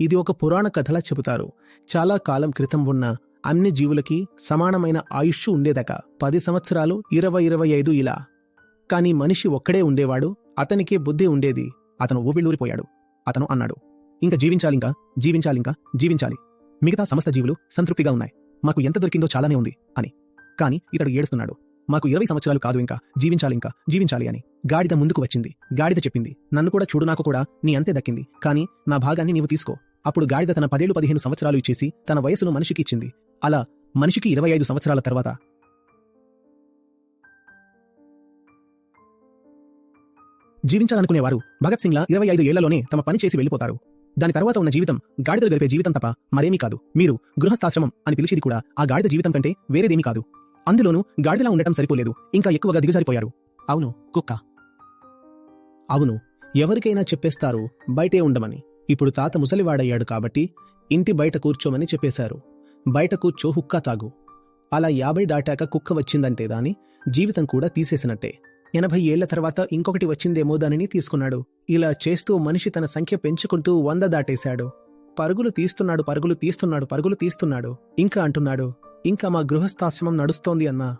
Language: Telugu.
ఇది ఒక పురాణ కథలా చెబుతారు. చాలా కాలం క్రితం ఉన్న అన్ని జీవులకి సమానమైన ఆయుష్ ఉండేదక పది సంవత్సరాలు ఇరవై ఇరవై ఐదు ఇలా. కాని మనిషి ఒక్కడే ఉండేవాడు అతనికే బుద్ధి ఉండేది. అతను ఊపిళ్ళూరిపోయాడు. అతను అన్నాడు ఇంకా జీవించాలింకా? జీవించాలింకా? జీవించాలి. మిగతా సమస్త జీవులు సంతృప్తిగా ఉన్నాయి. మాకు ఎంత దొరికిందో చాలానే ఉంది అని. కాని ఇతడు ఏడుస్తున్నాడు మాకు ఇరవై సంవత్సరాలు కాదు ఇంకా. జీవించాలి ఇంకా. జీవించాలి అని. గాడిద ముందుకు వచ్చింది. గాడిద చెప్పింది. నన్ను కూడా చూడు నాకు కూడా నీ అంతే దక్కింది. కానీ నా భాగాన్ని నీవు తీసుకో. అప్పుడు గాడిద తన పదేళ్ళు పదిహేను సంవత్సరాలు ఇచ్చేసి తన వయసును మనిషికి ఇచ్చింది. అలా మనిషికి ఇరవై ఐదు సంవత్సరాల తర్వాత జీవించాలనుకునేవారు. భగత్ సింగ్లా ఇరవై ఐదు ఏళ్ళలోనే తమ పని చేసి వెళ్ళిపోతారు. దాని తర్వాత ఉన్న జీవితం గాడిదలు గడిపే జీవితం తప్ప మరేమీ కాదు. మీరు గృహస్థాశ్రమం అని పిలిచేది కూడా ఆ గాడిద జీవితం కంటే వేరేదేమీ కాదు. అందులోనూ గాడిదలా ఉండటం సరిపోలేదు. ఇంకా ఎక్కువగా దిగజారిపోయారు. అవును కుక్క. అవును ఎవరికైనా చెప్పేస్తారు బయటే ఉండమని. ఇప్పుడు తాత ముసలివాడయ్యాడు కాబట్టి ఇంటి బయట కూర్చోమని చెప్పేశారు. బయట కూర్చో హుక్కా తాగు. అలా యాభై దాటాక కుక్క వచ్చిందంటే దాని జీవితం కూడా తీసేసినట్టే. ఎనభై ఏళ్ళ తర్వాత ఇంకొకటి వచ్చిందేమో దానిని తీసుకున్నాడు. ఇలా చేస్తూ మనిషి తన సంఖ్య పెంచుకుంటూ వంద దాటేశాడు. పరుగులు తీస్తున్నాడు పరుగులు తీస్తున్నాడు పరుగులు తీస్తున్నాడు. ఇంకా అంటున్నాడు ఇంకా మా గృహస్థాశ్రమం నడుస్తోంది అన్నా.